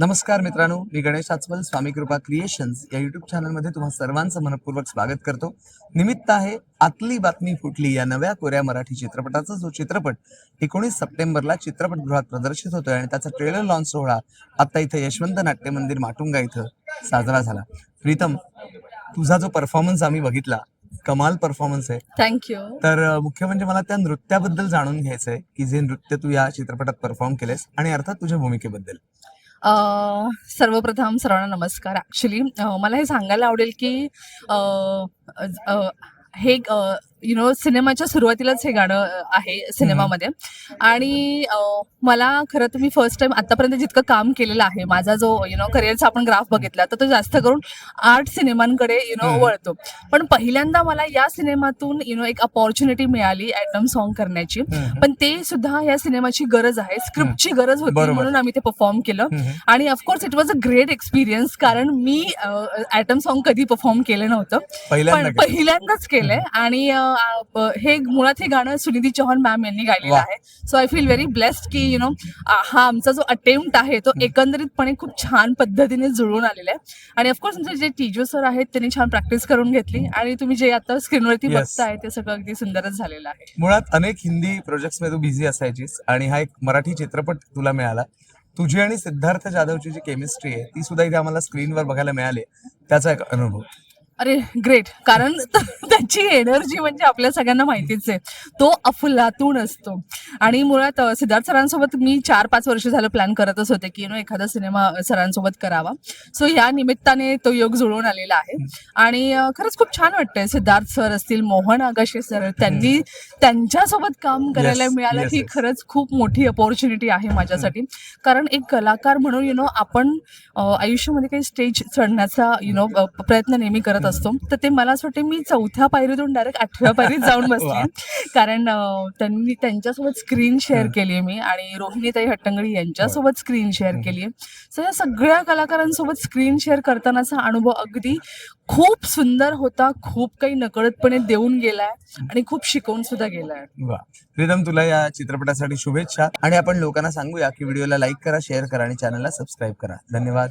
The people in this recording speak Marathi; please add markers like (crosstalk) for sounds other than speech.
नमस्कार मित्रांनो मी गणेश आचवल स्वामी कृपा क्रिएशन्स या युट्यूब चॅनलमध्ये तुम्हा सर्वांचं मनपूर्वक स्वागत करतो. निमित्त आहे आतली बातमी फुटली या नव्या कोऱ्या मराठी चित्रपटाचा जो चित्रपट एकोणीस सप्टेंबरला चित्रपटगृहात प्रदर्शित होतोय आणि त्याचा ट्रेलर लॉन्च सोहळा आता इथं यशवंत नाट्य मंदिर माटुंगा इथं साजरा झाला. प्रीतम तुझा जो परफॉर्मन्स आम्ही बघितला कमाल परफॉर्मन्स आहे. थँक्यू तर मुख्य म्हणजे मला त्या नृत्याबद्दल जाणून घ्यायचंय की जे नृत्य तू या चित्रपटात परफॉर्म केलेस आणि अर्थात तुझ्या भूमिकेबद्दल. सर्वप्रथम सर्वांना नमस्कार. ऍक्च्युली मला हे सांगायला आवडेल की हे यु नो सिनेमाच्या सुरुवातीलाच हे गाणं आहे सिनेमामध्ये. आणि मला खरं तर मी फर्स्ट टाइम आतापर्यंत जितकं काम केलेलं आहे माझा जो यु नो करिअरचा आपण ग्राफ बघितला तर तो जास्त करून आर्ट सिनेमांकडे यु नो. वळतो. पण पहिल्यांदा मला या सिनेमातून यु नो एक अपॉर्च्युनिटी मिळाली ॲटम सॉन्ग करण्याची. पण ते सुद्धा या सिनेमाची गरज आहे स्क्रिप्टची गरज होती. म्हणून आम्ही ते परफॉर्म केलं. आणि of course it was a great experience कारण मी ॲटम सॉन्ग कधी परफॉर्म केलं नव्हतं. पण. पहिल्यांदाच केलंय. आणि हे मुळात हे गाणं सुनिधी चौहान मॅम यांनी गायलेलं. आहे. So I feel very blessed की यु नो हा आमचा जो अटेम्प्ट आहे तो एकंदरीतपणे खूप छान पद्धतीने जुळून आलेला आहे. आणि ऑफकोर्स आमचे जे टीचर सर आहेत त्यांनी छान प्रॅक्टिस करून घेतली. आणि तुम्ही जे आता स्क्रीनवरती. बघताय ते सगळं अगदी सुंदरच झालेलं आहे. मुळात अनेक हिंदी प्रोजेक्ट्समध्ये तू बिझी असायचीस. आणि हा एक मराठी चित्रपट तुला मिळाला. तुझी आणि सिद्धार्थ जाधवची जी केमिस्ट्री आहे ती सुद्धा इथे आम्हाला स्क्रीनवर बघायला मिळाली. त्याचा एक अनुभव. अरे ग्रेट कारण (laughs) त्याची एनर्जी म्हणजे आपल्या सगळ्यांना माहितीच आहे. तो अफलातून असतो. आणि मुळात सिद्धार्थ सरांसोबत मी चार पाच वर्ष झालं प्लॅन करतच होते की यु नो एखादा सिनेमा सरांसोबत करावा. सो या निमित्ताने तो योग जुळून आलेला आहे. आणि खरंच खूप छान वाटतंय. सिद्धार्थ सर असतील मोहन आगाशे सर त्यांनी त्यांच्यासोबत काम करायला मिळालं ही. खरंच खूप मोठी अपॉर्च्युनिटी आहे माझ्यासाठी. कारण एक कलाकार म्हणून यु नो आपण आयुष्यामध्ये काही स्टेज चढण्याचा यु नो प्रयत्न नेहमी करत असतो तर ते मला असं वाटतं मी चौथ्या पायरीतून डायरेक्ट आठव्या पायरीत जाऊन. (laughs) बसले कारण त्यांनी त्यांच्यासोबत स्क्रीन शेअर. केली आहे मी आणि रोहिणीताई हट्टंगडी यांच्यासोबत स्क्रीन शेअर केली आहे सो या सगळ्या कलाकारांसोबत स्क्रीन शेअर करतानाचा अनुभव अगदी खूप सुंदर होता खूप काही नकळतपणे देऊन गेलाय आणि खूप शिकवून सुद्धा गेलाय. प्रीतम तुला या चित्रपटासाठी शुभेच्छा आणि आपण लोकांना सांगूया की व्हिडिओला लाईक करा शेअर करा आणि चॅनलला सबस्क्राईब करा. धन्यवाद.